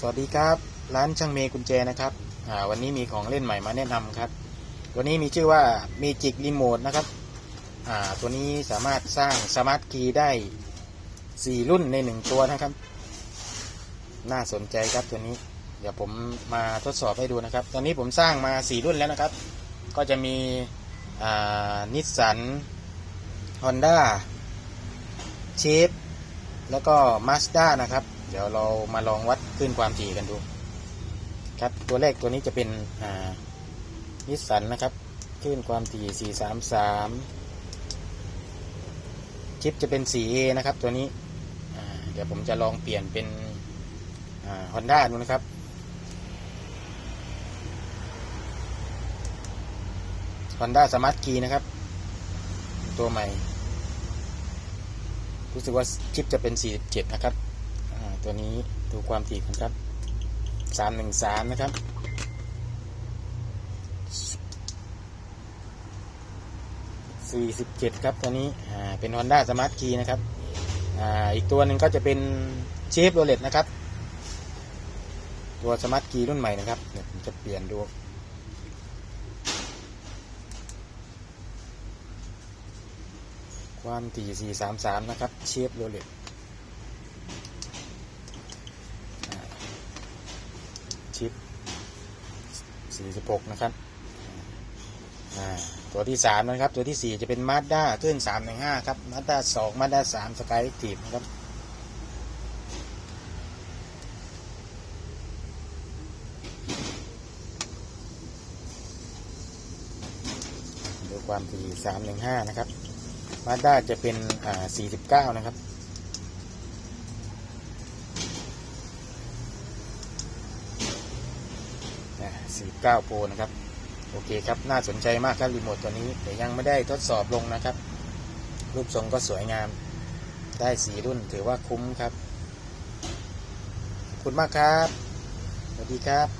สวัสดีครับ ร้านช่างเมย์กุญแจนะครับวันนี้มีของเล่นใหม่มาแนะนำครับตัวนี้มีชื่อว่า Magic Remote นะครับตัวนี้สามารถสร้างสมาร์ทคีย์ได้ 4 รุ่นใน 1 ตัวนะครับ น่าสนใจครับตัวนี้ เดี๋ยวผมมาทดสอบให้ดูนะครับ ตอนนี้ผมสร้างมา 4 รุ่นแล้วนะครับ ก็จะมีนิสสันฮอนด้าเชฟแล้วก็มาสด้านะครับ เดี๋ยวเรามาลองวัดคลื่นความถี่กันดู ครับตัวแรกตัวนี้จะเป็นนิสสันนะครับคลื่นความถี่ 433 ชิปจะเป็น 4A นะครับตัวนี้เดี๋ยวผมจะลองเปลี่ยนเป็นฮอนด้าดูนะครับ Honda Smart Key นะครับ ตัวใหม่ รู้สึกว่าชิปจะเป็น 47 นะครับ ตัวนี้ดูความถี่กันครับ313นะครับ47ครับตัวนี้ อ่า เป็น Honda Smart Key นะครับ อ่า อีกตัวหนึ่งก็จะเป็นเชฟโรเลตนะครับ ตัว Smart Key รุ่นใหม่นะครับ เดี๋ยวผมจะเปลี่ยนดูความถี่433 นะครับ เชฟโรเลต ชิป 46 นะครับ ตัวที่ 3 นะครับ ตัวที่ 4 จะเป็นมาสด้าขึ้น315 ครับมาสด้า2มาสด้า3สกายทีฟนะครับดูความถี่315 นะครับมาด้าจะเป็น 49 นะครับ สี่เก้าโปรนะครับ โอเคครับ น่าสนใจมากครับรีโมทตัวนี้ แต่ยังไม่ได้ทดสอบลงนะครับ รูปทรงก็สวยงาม ได้สีรุ่นถือว่าคุ้มครับ ขอบคุณมากครับ สวัสดีครับ